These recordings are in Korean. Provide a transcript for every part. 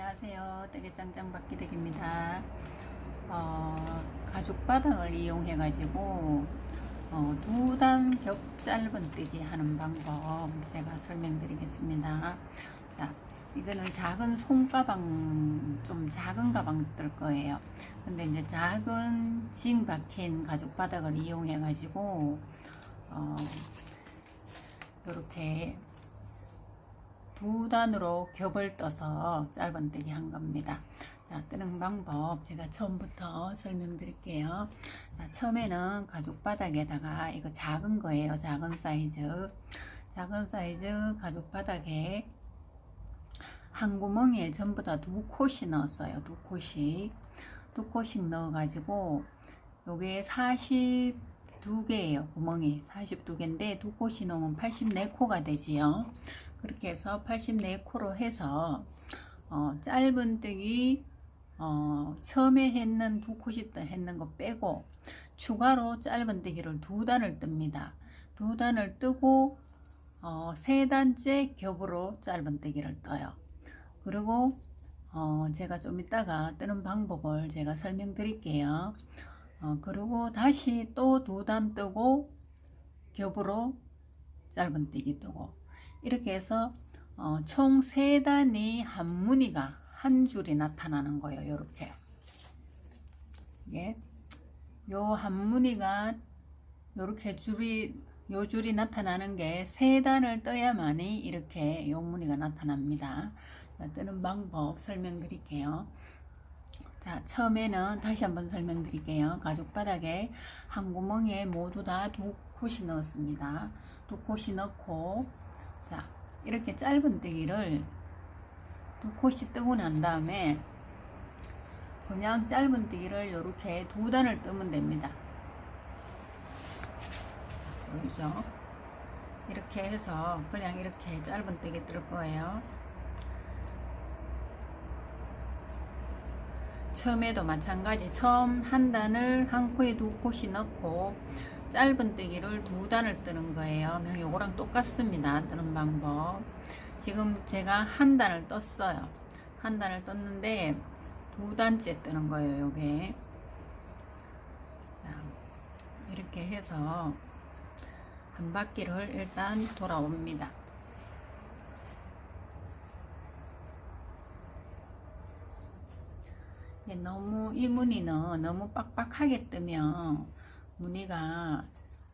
안녕하세요. 떼개짱짱 박기댁입니다. 어, 가죽 바닥을 이용해 가지고 어, 두단 겹 짧은 뜨기 하는 방법 제가 설명드리겠습니다. 자, 이거는 작은 손가방 좀 작은 가방 뜰 거예요. 근데 이제 작은 징 박힌 가죽 바닥을 이용해 가지고 어, 이렇게 두 단으로 겹을 떠서 짧은뜨기 한 겁니다. 자, 뜨는 방법 제가 처음부터 설명드릴게요. 자, 처음에는 가죽 바닥에다가 이거 작은 거예요. 작은 사이즈. 작은 사이즈 가죽 바닥에 한 구멍에 전부 다 두 콧이 넣었어요. 두 콧이. 두 콧씩 넣어가지고 요게 42개예요. 구멍이 42개인데 두 콧이 넣으면 84코가 되지요. 그렇게 해서 84코로 해서 어, 짧은 뜨기 어, 처음에 했는 두 콧이 떠 했는 거 빼고 추가로 짧은 뜨기를 두 단을 뜹니다. 두 단을 뜨고 어, 세 단째 겹으로 짧은 뜨기를 떠요. 그리고 어, 제가 좀 이따가 뜨는 방법을 제가 설명드릴게요. 어, 그리고 다시 또 두 단 뜨고 겹으로 짧은뜨기 뜨고 이렇게 해서 어, 총 세 단이 한 무늬가 한 줄이 나타나는 거예요. 이렇게 예. 요한 무늬가 요렇게 줄이 요 줄이 나타나는 게 세 단을 떠야만이 이렇게 요 무늬가 나타납니다. 자, 뜨는 방법 설명드릴게요. 자, 처음에는 다시 한번 설명드릴게요. 가죽 바닥에 한 구멍에 모두 다 두 콧이 넣었습니다. 두 콧이 넣고 자, 이렇게 짧은 뜨기를 두 콧이 뜨고 난 다음에 그냥 짧은 뜨기를 이렇게 두 단을 뜨면 됩니다. 보이죠? 이렇게 해서 그냥 이렇게 짧은 뜨기 뜰 거예요. 처음에도 마찬가지 처음 한 단을 한 코에 두 콧이 넣고 짧은 뜨기를 두 단을 뜨는 거예요. 요거랑 똑같습니다. 뜨는 방법. 지금 제가 한 단을 떴어요. 한 단을 떴는데 두 단째 뜨는 거예요. 요게. 자, 이렇게 해서 한 바퀴를 일단 돌아옵니다. 너무 이 무늬는 너무 빡빡하게 뜨면 무늬가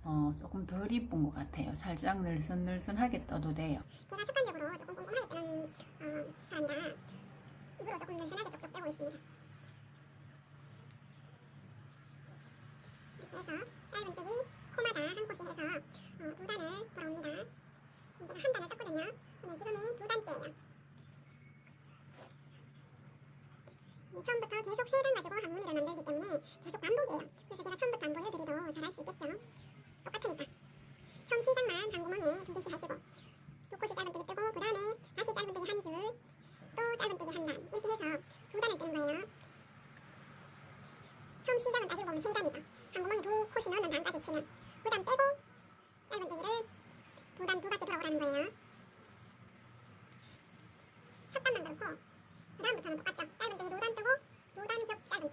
어, 조금 덜 이쁜 것 같아요. 살짝 늘슨늘슨하게 떠도 돼요. 제가 습관적으로 조금 꼼꼼하게 뜨는 어, 사람이라 입으로 조금 늘씬하게 뚝뚝 빼고 있습니다. 어, 두 단을 돌아옵니다. 제가 한 단을 떴거든요. 근데 지금이 두 단째예요. 처음부터 계속 세단 가지고 한 무늬를 만들기 때문에 계속 반복이에요. 그래서 제가 처음부터 안 보여드리도 잘할 수 있겠죠. 똑같으니까. 처음 시작만 한 구멍에 두 개씩 하시고 두 콧이 짧은뜨기 뜨고 그 다음에 다시 짧은뜨기 한 줄, 또 짧은뜨기 한 단 이렇게 해서 두 단을 뜨는 거예요. 처음 시작은 따지고 보면 세 단이죠. 한 구멍에 두 콧이 넣는 단까지 치면 그 다음 빼고 짧은뜨기를 두 단 두 바퀴 돌아오라는 거예요. 첫 단만 그렇고 그 다음부터는 똑같죠. 짧은뜨기 두단 뜨고 겹 짧은뜨기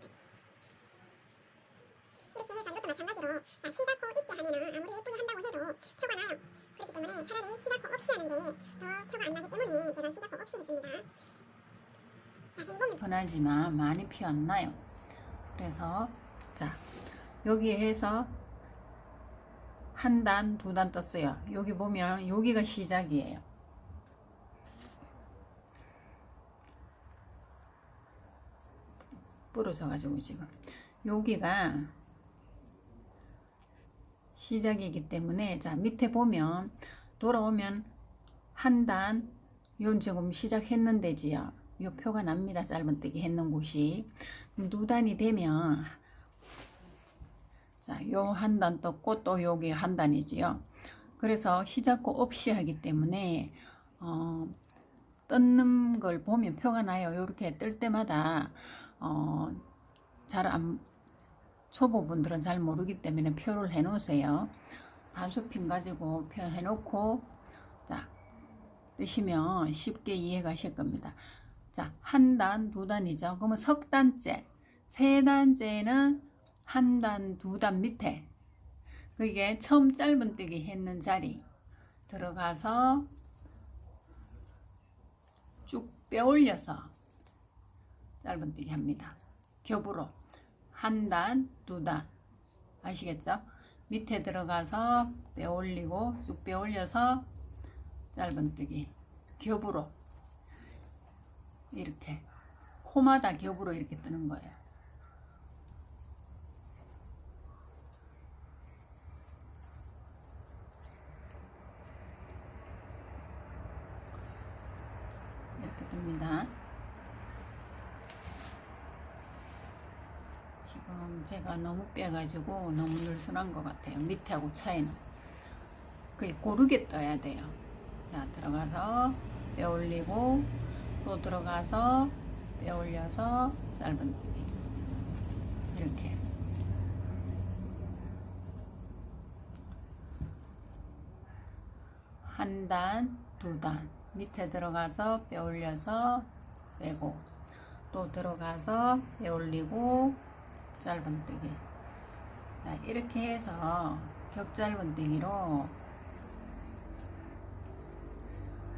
이렇게 해서 이것도 마찬가지로 자, 시작호 있게 하면은 아무리 예쁘게 한다고 해도 표가 나요. 그렇기 때문에 차라리 시작호 없이 하는 게 더 표가 안 나기 때문에 제가 시작호 없이 했습니다. 편하지만 많이 피 안 나요. 그래서 자 여기에 해서 한 단, 두 단 떴어요. 여기 보면 여기가 시작이에요. 부러져 가지고 지금 여기가 시작이기 때문에 자 밑에 보면 돌아오면 한 단, 요 지금 시작했는데지요. 요 표가 납니다. 짧은뜨기 했는 곳이 두 단이 되면 자, 요 한 단 떴고 또 여기 한 단이지요. 그래서 시작고 없이 하기 때문에 어, 떴는 걸 보면 표가 나요. 이렇게 뜰 때마다 어, 잘 안 초보분들은 잘 모르기 때문에 표를 해 놓으세요. 단수핀 가지고 표 해 놓고 자 뜨시면 쉽게 이해 가실 겁니다. 자, 한 단, 두 단이죠. 그러면 석 단째. 세 단째는 한 단, 두 단 밑에. 그게 처음 짧은뜨기 했는 자리. 들어가서 쭉 빼 올려서 짧은뜨기 합니다. 겹으로. 한 단, 두 단. 아시겠죠? 밑에 들어가서 빼 올리고 쭉 빼 올려서 짧은뜨기. 겹으로. 이렇게 코마다 겹으로 이렇게 뜨는 거예요. 이렇게 뜹니다. 지금 제가 너무 빼가지고 너무 늘씬한 것 같아요. 밑에하고 차이는. 그게 고르게 떠야 돼요. 자, 들어가서 빼 올리고 또 들어가서 빼 올려서 짧은뜨기 이렇게 한 단, 두 단 밑에 들어가서 빼 올려서 빼고 또 들어가서 빼 올리고 짧은뜨기 자, 이렇게 해서 겹 짧은뜨기로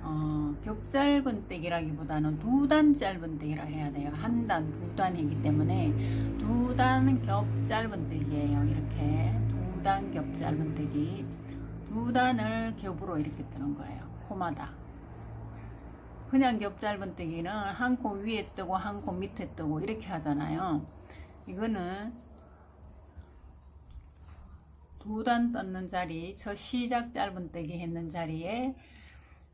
어, 겹 짧은뜨기라기보다는 두 단 짧은뜨기라 해야 돼요. 한 단, 두 단이기 때문에 두 단 겹 짧은뜨기예요. 이렇게 두 단 겹 짧은뜨기 두 단을 겹으로 이렇게 뜨는 거예요. 코마다. 그냥 겹 짧은뜨기는 한 코 위에 뜨고 한 코 밑에 뜨고 이렇게 하잖아요. 이거는 두 단 떴는 자리, 저 시작 짧은 뜨기 했는 자리에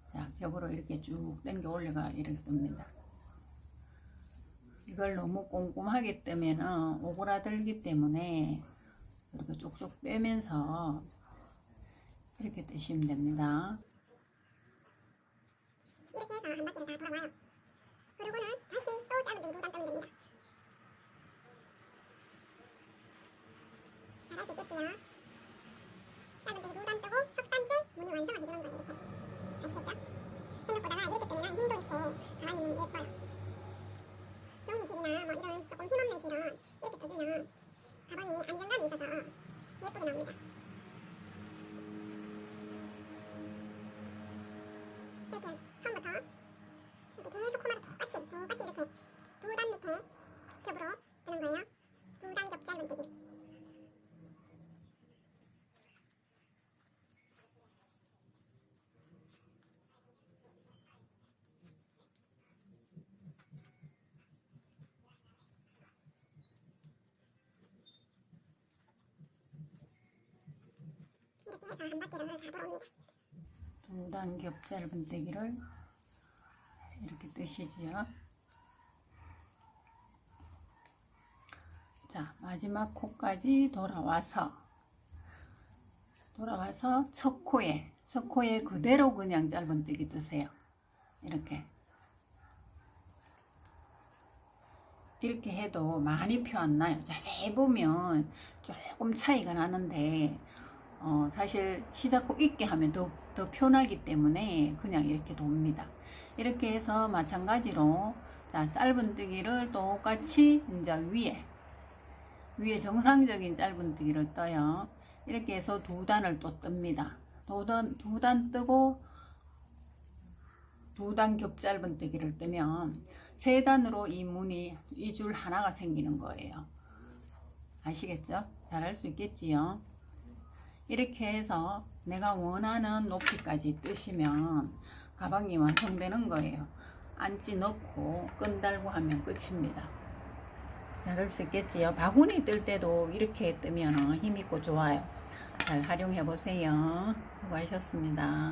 자, 벽으로 이렇게 쭉 당겨 올려가 이렇게 뜹니다. 이걸 너무 꼼꼼하게 뜨면은 오그라들기 때문에 이렇게 쪽쪽 빼면서 이렇게 뜨시면 됩니다. 이렇게 해서 한 바퀴를 다 돌아와요. 그리고는 다시 또 짧은 뜨기 두단 뜨면 됩니다. 잘할 수 있겠지요? 짧은뜨기 두단 뜨고 석 단째 무늬 완성을 해주는 거예요. 이렇게 아시겠죠? 생각보다가 이렇게 뜨면 힘도 있고 가만히 예뻐요. 종이 실이나 뭐 이런 조금 힘없는 실은 이렇게 떠주면 가방이 안정감이 있어서 예쁘게 나옵니다. 이렇게 처음부터 이렇게 계속 코마다 똑같이 똑같이 이렇게 두 단 밑에 겹으로 뜨는 거예요. 두 단 겹 짧은뜨기. 이렇게 해서 한 바퀴를 다 돌아옵니다. 두단겹 짧은뜨기를 이렇게 뜨시지요. 자, 마지막 코까지 돌아와서 돌아와서 첫 코에 첫 코에 그대로 그냥 짧은뜨기 뜨세요. 이렇게 이렇게 해도 많이 표 안 나요. 자세히 보면 조금 차이가 나는데 어, 사실 시작코 있게 하면 더, 더 편하기 때문에 그냥 이렇게 돕니다. 이렇게 해서 마찬가지로 자, 짧은뜨기를 똑같이 이제 위에 위에 정상적인 짧은뜨기를 떠요. 이렇게 해서 두 단을 또 뜹니다. 두 단, 두 단 뜨고 두 단 겹 짧은뜨기를 뜨면 세 단으로 이 무늬 이 줄 하나가 생기는 거예요. 아시겠죠? 잘 할 수 있겠지요? 이렇게 해서 내가 원하는 높이까지 뜨시면 가방이 완성되는 거예요. 안찌 넣고 끈 달고 하면 끝입니다. 잘할 수 있겠지요. 바구니 뜰 때도 이렇게 뜨면 힘있고 좋아요. 잘 활용해 보세요. 수고하셨습니다.